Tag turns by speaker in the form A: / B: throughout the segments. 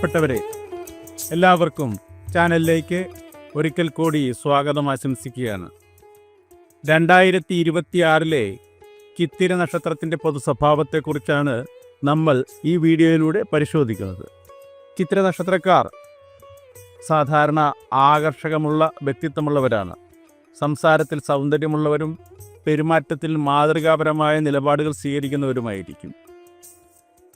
A: പ്രിയപ്പെട്ടവരെ എല്ലാവർക്കും ചാനലിലേക്ക് ഒരിക്കൽ കൂടി സ്വാഗതം ആശംസിക്കുകയാണ്. രണ്ടായിരത്തി ഇരുപത്തിയാറിലെ ചിത്തിര നക്ഷത്രത്തിന്റെ പൊതു സ്വഭാവത്തെക്കുറിച്ചാണ് നമ്മൾ ഈ വീഡിയോയിലൂടെ പരിശോധിക്കുന്നത്. ചിത്തിര നക്ഷത്രക്കാർ സാധാരണ ആകർഷകമുള്ള വ്യക്തിത്വമുള്ളവരാണ്. സംസാരത്തിൽ സൗന്ദര്യമുള്ളവരും പെരുമാറ്റത്തിൽ മാതൃകാപരമായ നിലപാടുകൾ സ്വീകരിക്കുന്നവരുമായിരിക്കും.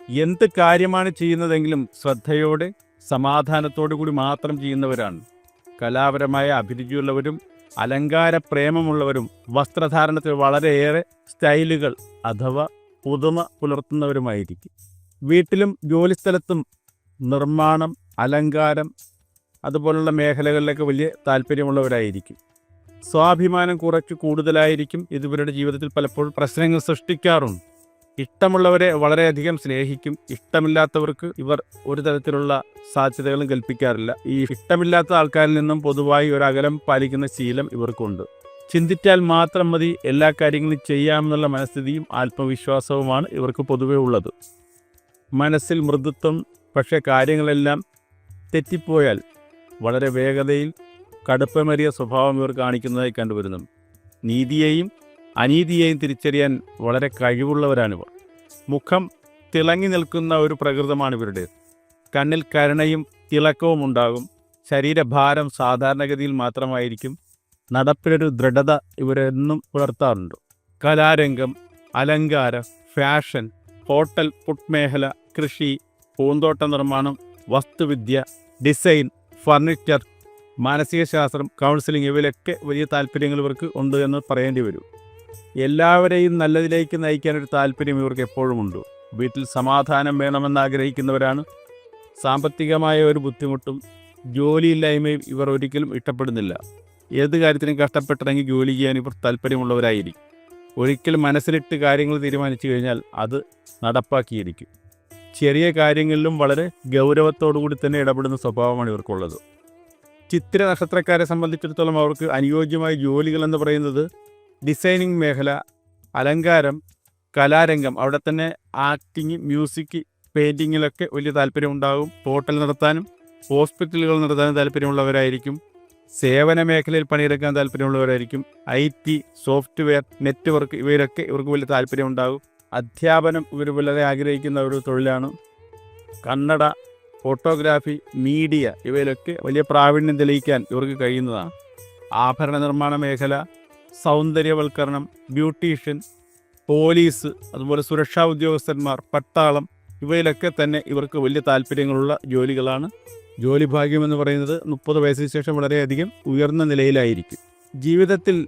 A: എന്ത് കാര്യമാണ് ചെയ്യുന്നതെങ്കിലും ശ്രദ്ധയോടെ സമാധാനത്തോടു കൂടി മാത്രം ചെയ്യുന്നവരാണ്. കലാപരമായ അഭിരുചിയുള്ളവരും അലങ്കാര പ്രേമമുള്ളവരും വസ്ത്രധാരണത്തിൽ വളരെയേറെ സ്റ്റൈലുകൾ അഥവാ പുതുമ പുലർത്തുന്നവരുമായിരിക്കും. വീട്ടിലും ജോലിസ്ഥലത്തും നിർമ്മാണം അലങ്കാരം അതുപോലുള്ള മേഖലകളിലൊക്കെ വലിയ താല്പര്യമുള്ളവരായിരിക്കും. സ്വാഭിമാനം കുറച്ച് കൂടുതലായിരിക്കും ഇതുവരുടെ ജീവിതത്തിൽ പലപ്പോഴും പ്രശ്നങ്ങൾ സൃഷ്ടിക്കാറുണ്ട്. ഇഷ്ടമുള്ളവരെ വളരെയധികം സ്നേഹിക്കും. ഇഷ്ടമില്ലാത്തവർക്ക് ഇവർ ഒരു തരത്തിലുള്ള സാധ്യതകളും കൽപ്പിക്കാറില്ല. ഈ ഇഷ്ടമില്ലാത്ത ആൾക്കാരിൽ നിന്നും പൊതുവായി ഒരു അകലം പാലിക്കുന്ന ശീലം ഇവർക്കുണ്ട്. ചിന്തിച്ചാൽ മാത്രം മതി എല്ലാ കാര്യങ്ങളും ചെയ്യാമെന്നുള്ള മനസ്ഥിതിയും ആത്മവിശ്വാസവുമാണ് ഇവർക്ക് പൊതുവേ ഉള്ളത്. മനസ്സിൽ മൃദുത്വം പക്ഷേ കാര്യങ്ങളെല്ലാം തെറ്റിപ്പോയാൽ വളരെ വേഗതയിൽ കടുപ്പമേറിയ സ്വഭാവം ഇവർ കാണിക്കുന്നതായി കണ്ടുവരുന്നു. നീതിയെയും അനീതിയെയും തിരിച്ചറിയാൻ വളരെ കഴിവുള്ളവരാണിവർ. മുഖം തിളങ്ങി നിൽക്കുന്ന ഒരു പ്രകൃതമാണ് ഇവരുടേത്. കണ്ണിൽ കരുണയും തിളക്കവും ഉണ്ടാകും. ശരീരഭാരം സാധാരണഗതിയിൽ മാത്രമായിരിക്കും. നടപ്പിലൊരു ദൃഢത ഇവരെന്നും പുലർത്താറുണ്ട്. കലാരംഗം അലങ്കാരം ഫാഷൻ ഹോട്ടൽ ഫുഡ് മേഖല കൃഷി പൂന്തോട്ട നിർമ്മാണം വസ്തുവിദ്യ ഡിസൈൻ ഫർണിച്ചർ മാനസിക ശാസ്ത്രം കൗൺസിലിംഗ് ഇവയിലൊക്കെ വലിയ താല്പര്യങ്ങൾ ഇവർക്ക് ഉണ്ട് എന്ന് പറയേണ്ടി വരും. എല്ലാവരെയും നല്ലതിലേക്ക് നയിക്കാൻ ഒരു താല്പര്യം ഇവർക്ക് എപ്പോഴുമുണ്ട്. വീട്ടിൽ സമാധാനം വേണമെന്ന് ആഗ്രഹിക്കുന്നവരാണ് സാമ്പത്തികമായ ഒരു ബുദ്ധിമുട്ടും ജോലിയില്ലായ്മയും ഇവർ ഒരിക്കലും ഇഷ്ടപ്പെടുന്നില്ല. ഏത് കാര്യത്തിനും കഷ്ടപ്പെട്ടിറങ്ങി ജോലി ചെയ്യാൻ ഇവർ താല്പര്യമുള്ളവരായിരിക്കും. ഒരിക്കൽ മനസ്സിലിട്ട് കാര്യങ്ങൾ തീരുമാനിച്ചു കഴിഞ്ഞാൽ അത് നടപ്പാക്കിയിരിക്കും. ചെറിയ കാര്യങ്ങളിലും വളരെ കൂടി തന്നെ ഇടപെടുന്ന സ്വഭാവമാണ് ഇവർക്കുള്ളത്. ചിത്ര നക്ഷത്രക്കാരെ സംബന്ധിച്ചിടത്തോളം അവർക്ക് അനുയോജ്യമായ ജോലികൾ എന്ന് പറയുന്നത് ഡിസൈനിങ് മേഖല അലങ്കാരം കലാരംഗം അവിടെ തന്നെ ആക്ടിങ് മ്യൂസിക് പെയിന്റിങ്ങിലൊക്കെ വലിയ താല്പര്യമുണ്ടാകും. ഹോട്ടൽ നടത്താനും ഹോസ്പിറ്റലുകൾ നടത്താനും താല്പര്യമുള്ളവരായിരിക്കും. സേവന മേഖലയിൽ പണിയെടുക്കാൻ താല്പര്യമുള്ളവരായിരിക്കും. ഐ ടി സോഫ്റ്റ്വെയർ നെറ്റ്വർക്ക് ഇവയിലൊക്കെ ഇവർക്ക് വലിയ താല്പര്യമുണ്ടാകും. അധ്യാപനം ഇവർ വളരെ ആഗ്രഹിക്കുന്ന ഒരു തൊഴിലാണ്. കന്നഡ ഫോട്ടോഗ്രാഫി മീഡിയ ഇവയിലൊക്കെ വലിയ പ്രാവീണ്യം തെളിയിക്കാൻ ഇവർക്ക് കഴിയുന്നതാണ്. ആഭരണ നിർമ്മാണ മേഖല സൗന്ദര്യവൽക്കരണം ബ്യൂട്ടീഷ്യൻ പോലീസ് അതുപോലെ സുരക്ഷാ ഉദ്യോഗസ്ഥന്മാർ പട്ടാളം ഇവയിലൊക്കെ തന്നെ ഇവർക്ക് വലിയ താല്പര്യങ്ങളുള്ള ജോലികളാണ്. ജോലി ഭാഗ്യം എന്ന് പറയുന്നത് മുപ്പത് വയസ്സിന് ശേഷം വളരെയധികം ഉയർന്ന നിലയിലായിരിക്കും. ജീവിതത്തിൽ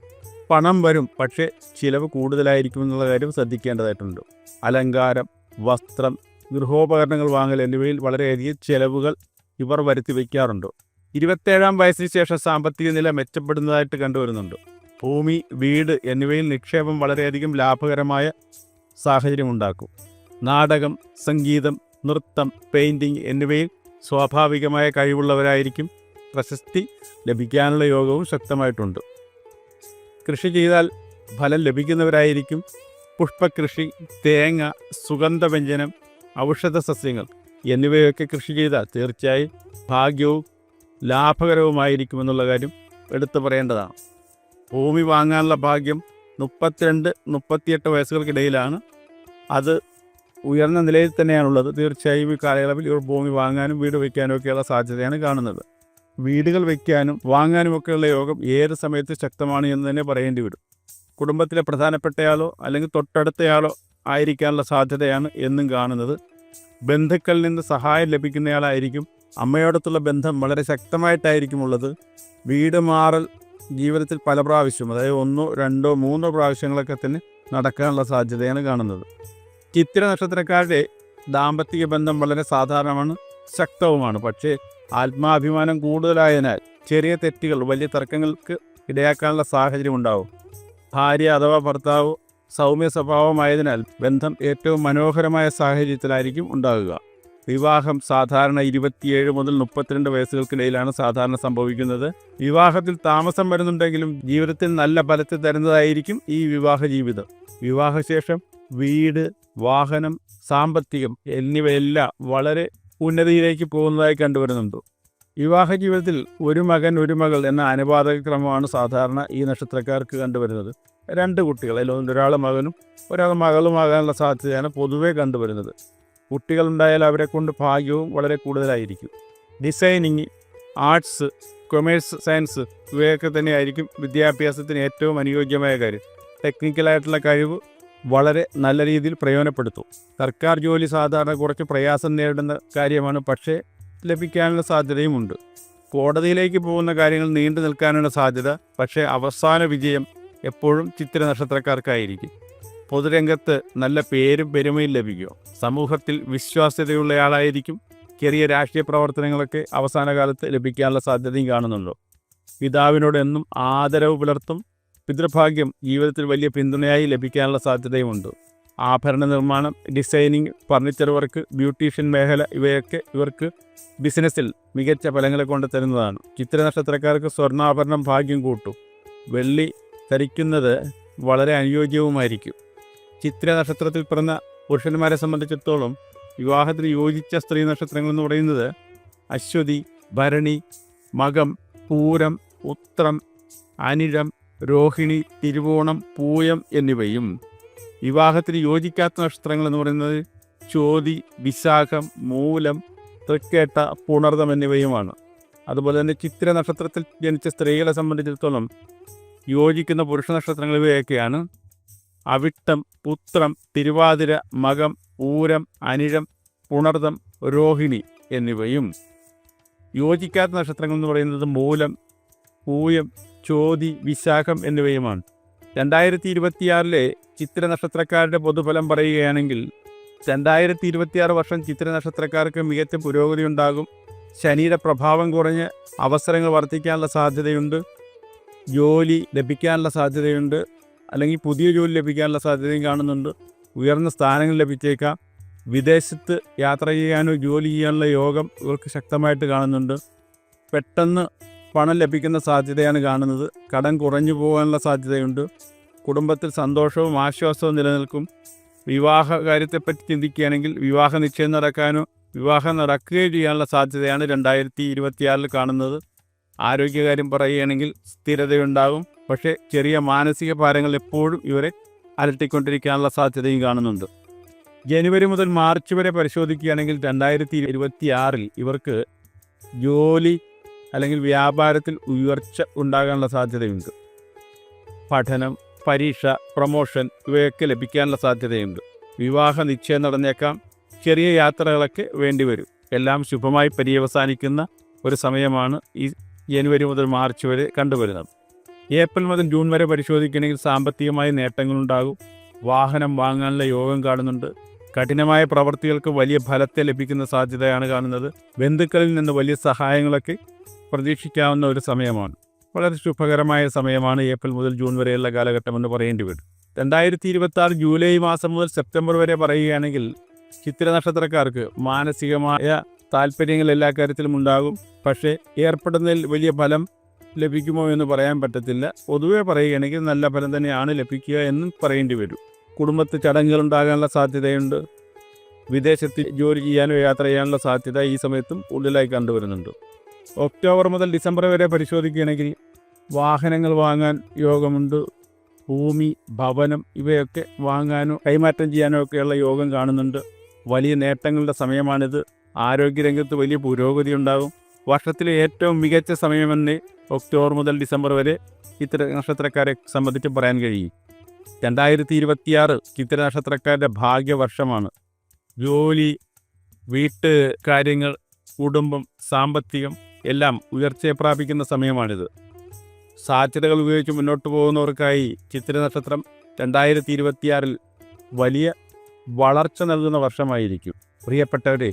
A: പണം വരും പക്ഷേ ചിലവ് കൂടുതലായിരിക്കും എന്നുള്ള കാര്യം ശ്രദ്ധിക്കേണ്ടതായിട്ടുണ്ട്. അലങ്കാരം വസ്ത്രം ഗൃഹോപകരണങ്ങൾ വാങ്ങൽ എന്നിവയിൽ വളരെയധികം ചിലവുകൾ ഇവർ വരുത്തി വയ്ക്കാറുണ്ട് ഇരുപത്തേഴാം വയസ്സിന് ശേഷം സാമ്പത്തിക നില മെച്ചപ്പെടുന്നതായിട്ട് കണ്ടുവരുന്നുണ്ട്. ഭൂമി വീട് എന്നിവയിൽ നിക്ഷേപം വളരെയധികം ലാഭകരമായ സാഹചര്യം ഉണ്ടാക്കും നാടകം സംഗീതം നൃത്തം പെയിന്റിങ് എന്നിവയിൽ സ്വാഭാവികമായ കഴിവുള്ളവരായിരിക്കും പ്രശസ്തി ലഭിക്കാനുള്ള യോഗവും ശക്തമായിട്ടുണ്ട്. കൃഷി ചെയ്താൽ ഫലം ലഭിക്കുന്നവരായിരിക്കും പുഷ്പകൃഷി തേങ്ങ സുഗന്ധവ്യഞ്ജനം ഔഷധ സസ്യങ്ങൾ എന്നിവയൊക്കെ കൃഷി ചെയ്താൽ തീർച്ചയായും ഭാഗ്യവും ലാഭകരവുമായിരിക്കുമെന്നുള്ള കാര്യം എടുത്തു പറയേണ്ടതാണ്. ഭൂമി വാങ്ങാനുള്ള ഭാഗ്യം മുപ്പത്തിരണ്ട് മുപ്പത്തിയെട്ട് വയസ്സുകൾക്കിടയിലാണ്. അത് ഉയർന്ന നിലയിൽ തന്നെയാണുള്ളത്. തീർച്ചയായും ഈ കാലയളവിൽ ഇവർ ഭൂമി വാങ്ങാനും വീട് വയ്ക്കാനും ഒക്കെയുള്ള സാധ്യതയാണ് കാണുന്നത്. വീടുകൾ വയ്ക്കാനും വാങ്ങാനും ഒക്കെയുള്ള യോഗം ഏത് സമയത്ത് ശക്തമാണ് എന്ന് തന്നെ പറയേണ്ടി വരും. കുടുംബത്തിലെ പ്രധാനപ്പെട്ടയാളോ അല്ലെങ്കിൽ തൊട്ടടുത്തയാളോ ആയിരിക്കാനുള്ള സാധ്യതയാണ് എന്നും കാണുന്നത്. ബന്ധുക്കളിൽ നിന്ന് സഹായം ലഭിക്കുന്നയാളായിരിക്കും അമ്മയോടത്തുള്ള ബന്ധം വളരെ ശക്തമായിട്ടായിരിക്കും ഉള്ളത്. വീട് മാറൽ ജീവിതത്തിൽ പല പ്രാവശ്യം അതായത് ഒന്നോ രണ്ടോ മൂന്നോ പ്രാവശ്യങ്ങളൊക്കെ തന്നെ നടക്കാനുള്ള സാധ്യതയാണ് കാണുന്നത്. ചിത്തിര നക്ഷത്രക്കാരുടെ ദാമ്പത്തിക ബന്ധം വളരെ സാധാരണമാണ് ശക്തവുമാണ്. പക്ഷേ ആത്മാഭിമാനം കൂടുതലായതിനാൽ ചെറിയ തെറ്റുകൾ വലിയ തർക്കങ്ങൾക്ക് ഇടയാക്കാനുള്ള സാഹചര്യം ഉണ്ടാവും. ഭാര്യ അഥവാ ഭർത്താവ് സൗമ്യ സ്വഭാവമായതിനാൽ ബന്ധം ഏറ്റവും മനോഹരമായ സാഹചര്യത്തിലായിരിക്കും ഉണ്ടാകുക. വിവാഹം സാധാരണ ഇരുപത്തിയേഴ് മുതൽ മുപ്പത്തിരണ്ട് വയസ്സുകൾക്കിടയിലാണ് സാധാരണ സംഭവിക്കുന്നത്. വിവാഹത്തിൽ താമസം വരുന്നുണ്ടെങ്കിലും ജീവിതത്തിൽ നല്ല ഫലത്തെ തരുന്നതായിരിക്കും ഈ വിവാഹ ജീവിതം. വിവാഹശേഷം വീട് വാഹനം സാമ്പത്തികം എന്നിവയെല്ലാം വളരെ ഉന്നതിയിലേക്ക് പോകുന്നതായി കണ്ടുവരുന്നുണ്ട്. വിവാഹ ജീവിതത്തിൽ ഒരു മകൻ ഒരു മകൾ എന്ന അനുപാതക ക്രമമാണ് സാധാരണ ഈ നക്ഷത്രക്കാർക്ക് കണ്ടുവരുന്നത്. രണ്ട് കുട്ടികൾ അതിൽ ഒരാൾ മകനും ഒരാൾ മകളുമാകാനുള്ള സാധ്യതയാണ് പൊതുവേ കണ്ടുവരുന്നത്. കുട്ടികളുണ്ടായാൽ അവരെ കൊണ്ട് ഭാഗ്യവും വളരെ കൂടുതലായിരിക്കും. ഡിസൈനിങ് ആർട്സ് കൊമേഴ്സ് സയൻസ് ഇവയൊക്കെ തന്നെയായിരിക്കും വിദ്യാഭ്യാസത്തിന് ഏറ്റവും അനുയോജ്യമായ കാര്യം. ടെക്നിക്കലായിട്ടുള്ള കഴിവ് വളരെ നല്ല രീതിയിൽ പ്രയോജനപ്പെടുത്തും. സർക്കാർ ജോലി സാധാരണ കുറച്ച് പ്രയാസം നേരിടുന്ന കാര്യമാണ് പക്ഷേ ലഭിക്കാനുള്ള സാധ്യതയുമുണ്ട് കോടതിയിലേക്ക് പോകുന്ന കാര്യങ്ങൾ നീണ്ടു നിൽക്കാനുള്ള സാധ്യത പക്ഷേ അവസാന വിജയം എപ്പോഴും ചിത്ര നക്ഷത്രക്കാർക്കായിരിക്കും പൊതുരംഗത്ത് നല്ല പേരും പെരുമയും ലഭിക്കും. സമൂഹത്തിൽ വിശ്വാസ്യതയുള്ളയാളായിരിക്കും. ചെറിയ രാഷ്ട്രീയ പ്രവർത്തനങ്ങളൊക്കെ അവസാന കാലത്ത് ലഭിക്കാനുള്ള സാധ്യതയും കാണുന്നുണ്ടോ. പിതാവിനോട് എന്നും ആദരവ് പുലർത്തും പിതൃഭാഗ്യം ജീവിതത്തിൽ വലിയ പിന്തുണയായി ലഭിക്കാനുള്ള സാധ്യതയുമുണ്ട്. ആഭരണ നിർമ്മാണം ഡിസൈനിങ് ഫർണിച്ചർ വർക്ക് ബ്യൂട്ടീഷ്യൻ മേഖല ഇവയൊക്കെ ഇവർക്ക് ബിസിനസ്സിൽ മികച്ച ഫലങ്ങളെ കൊണ്ട് തരുന്നതാണ്. ചിത്ര നക്ഷത്രക്കാർക്ക് സ്വർണാഭരണം ഭാഗ്യം കൂട്ടും. വെള്ളി ധരിക്കുന്നത് വളരെ അനുയോജ്യവുമായിരിക്കും. ചിത്ര നക്ഷത്രത്തിൽ പിറന്ന പുരുഷന്മാരെ സംബന്ധിച്ചിടത്തോളം വിവാഹത്തിന് യോജിച്ച സ്ത്രീ നക്ഷത്രങ്ങൾ എന്ന് പറയുന്നത് അശ്വതി ഭരണി മകം പൂരം ഉത്രം അനിഴം രോഹിണി തിരുവോണം പൂയം എന്നിവയും വിവാഹത്തിന് യോജിക്കാത്ത നക്ഷത്രങ്ങൾ എന്ന് പറയുന്നത് ചോതി വിശാഖം മൂലം തൃക്കേട്ട പുണർതം എന്നിവയുമാണ്. അതുപോലെ തന്നെ ചിത്ര നക്ഷത്രത്തിൽ ജനിച്ച സ്ത്രീകളെ സംബന്ധിച്ചിടത്തോളം യോജിക്കുന്ന പുരുഷ നക്ഷത്രങ്ങൾ ഇവയൊക്കെയാണ്. അവിട്ടം പുത്രം തിരുവാതിര മകം ഊരം അനിഴം പുണർദം രോഹിണി എന്നിവയും. യോജിക്കാത്ത നക്ഷത്രങ്ങൾ എന്ന് പറയുന്നത് മൂലം പൂയം ചോതി വിശാഖം എന്നിവയുമാണ്. രണ്ടായിരത്തി ഇരുപത്തിയാറിലെ ചിത്ര നക്ഷത്രക്കാരുടെ പൊതുഫലം പറയുകയാണെങ്കിൽ രണ്ടായിരത്തി ഇരുപത്തിയാറ് വർഷം ചിത്ര നക്ഷത്രക്കാർക്ക് മികച്ച പുരോഗതി ഉണ്ടാകും. ശനിയുടെ പ്രഭാവം കുറഞ്ഞ് അവസരങ്ങൾ വർദ്ധിക്കാനുള്ള സാധ്യതയുണ്ട്. ജോലി ലഭിക്കാനുള്ള സാധ്യതയുണ്ട്. അല്ലെങ്കിൽ പുതിയ ജോലി ലഭിക്കാനുള്ള സാധ്യതയും കാണുന്നുണ്ട്. ഉയർന്ന സ്ഥാനങ്ങൾ ലഭിച്ചേക്കാം. വിദേശത്ത് യാത്ര ചെയ്യാനോ ജോലി ചെയ്യാനുള്ള യോഗം ഇവർക്ക് ശക്തമായിട്ട് കാണുന്നുണ്ട്. പെട്ടെന്ന് പണം ലഭിക്കുന്ന സാധ്യതയാണ് കാണുന്നത്. കടം കുറഞ്ഞു പോകാനുള്ള സാധ്യതയുണ്ട്. കുടുംബത്തിൽ സന്തോഷവും ആശ്വാസവും നിലനിൽക്കും. വിവാഹ കാര്യത്തെപ്പറ്റി ചിന്തിക്കുകയാണെങ്കിൽ വിവാഹ നിശ്ചയം നടക്കാനോ വിവാഹം നടക്കുകയോ ചെയ്യാനുള്ള സാധ്യതയാണ് രണ്ടായിരത്തി ഇരുപത്തിയാറിൽ കാണുന്നത്. ആരോഗ്യകാര്യം പറയുകയാണെങ്കിൽ സ്ഥിരതയുണ്ടാകും. പക്ഷേ ചെറിയ മാനസിക ഭാരങ്ങൾ എപ്പോഴും ഇവരെ അലട്ടിക്കൊണ്ടിരിക്കാനുള്ള സാധ്യതയും കാണുന്നുണ്ട്. ജനുവരി മുതൽ മാർച്ച് വരെ പരിശോധിക്കുകയാണെങ്കിൽ രണ്ടായിരത്തി ഇരുപത്തി ആറിൽ ഇവർക്ക് ജോലി അല്ലെങ്കിൽ വ്യാപാരത്തിൽ ഉയർച്ച ഉണ്ടാകാനുള്ള സാധ്യതയുണ്ട്. പഠനം പരീക്ഷ പ്രൊമോഷൻ ഇവയൊക്കെ ലഭിക്കാനുള്ള സാധ്യതയുണ്ട്. വിവാഹ നിശ്ചയം നടന്നേക്കാം. ചെറിയ യാത്രകളൊക്കെ വേണ്ടിവരും. എല്ലാം ശുഭമായി പര്യവസാനിക്കുന്ന ഒരു സമയമാണ് ഈ ജനുവരി മുതൽ മാർച്ച് വരെ കണ്ടുവരുന്നത്. ഏപ്രിൽ മുതൽ ജൂൺ വരെ പരിശോധിക്കണമെങ്കിൽ സാമ്പത്തികമായ നേട്ടങ്ങളുണ്ടാകും. വാഹനം വാങ്ങാനുള്ള യോഗം കാണുന്നുണ്ട്. കഠിനമായ പ്രവൃത്തികൾക്ക് വലിയ ഫലത്തെ ലഭിക്കുന്ന സാധ്യതയാണ് കാണുന്നത്. ബന്ധുക്കളിൽ നിന്ന് വലിയ സഹായങ്ങളൊക്കെ പ്രതീക്ഷിക്കാവുന്ന ഒരു സമയമാണ്. വളരെ ശുഭകരമായ സമയമാണ് ഏപ്രിൽ മുതൽ ജൂൺ വരെയുള്ള കാലഘട്ടം എന്ന് പറയേണ്ടി വരും. രണ്ടായിരത്തി ഇരുപത്തി ആറ് ജൂലൈ മാസം മുതൽ സെപ്റ്റംബർ വരെ പറയുകയാണെങ്കിൽ ചിത്ര നക്ഷത്രക്കാർക്ക് മാനസികമായ താല്പര്യങ്ങൾ എല്ലാ കാര്യത്തിലും ഉണ്ടാകും. പക്ഷേ ഏർപ്പെടുന്നതിൽ വലിയ ഫലം ലഭിക്കുമോ എന്ന് പറയാൻ പറ്റത്തില്ല. പൊതുവെ പറയുകയാണെങ്കിൽ നല്ല ഫലം തന്നെയാണ് ലഭിക്കുക എന്നും പറയേണ്ടി വരും. കുടുംബത്തിൽ ചടങ്ങുകൾ ഉണ്ടാകാനുള്ള സാധ്യതയുണ്ട്. വിദേശത്ത് ജോലി ചെയ്യാനോ യാത്ര ചെയ്യാനുള്ള സാധ്യത ഈ സമയത്തും ഉള്ളിലായി കണ്ടുവരുന്നുണ്ട്. ഒക്ടോബർ മുതൽ ഡിസംബർ വരെ പരിശോധിക്കുകയാണെങ്കിൽ വാഹനങ്ങൾ വാങ്ങാൻ യോഗമുണ്ട്. ഭൂമി ഭവനം ഇവയൊക്കെ വാങ്ങാനോ കൈമാറ്റം ചെയ്യാനോ ഒക്കെയുള്ള യോഗം കാണുന്നുണ്ട്. വലിയ നേട്ടങ്ങളുടെ സമയമാണിത്. ആരോഗ്യരംഗത്ത് വലിയ പുരോഗതി ഉണ്ടാകും. വർഷത്തിലെ ഏറ്റവും മികച്ച സമയമെന്ന് ഒക്ടോബർ മുതൽ ഡിസംബർ വരെ ചിത്ര നക്ഷത്രക്കാരെ സംബന്ധിച്ച് പറയാൻ കഴിയും. രണ്ടായിരത്തി ഇരുപത്തിയാറ് ചിത്ര നക്ഷത്രക്കാരുടെ ഭാഗ്യവർഷമാണ്. ജോലി വീട്ട് കാര്യങ്ങൾ കുടുംബം സാമ്പത്തികം എല്ലാം ഉയർച്ചയെ പ്രാപിക്കുന്ന സമയമാണിത്. സാധ്യതകൾ ഉപയോഗിച്ച് മുന്നോട്ട് പോകുന്നവർക്കായി ചിത്ര നക്ഷത്രം രണ്ടായിരത്തി ഇരുപത്തിയാറിൽ വലിയ വളർച്ച നൽകുന്ന വർഷമായിരിക്കും. പ്രിയപ്പെട്ടവരെ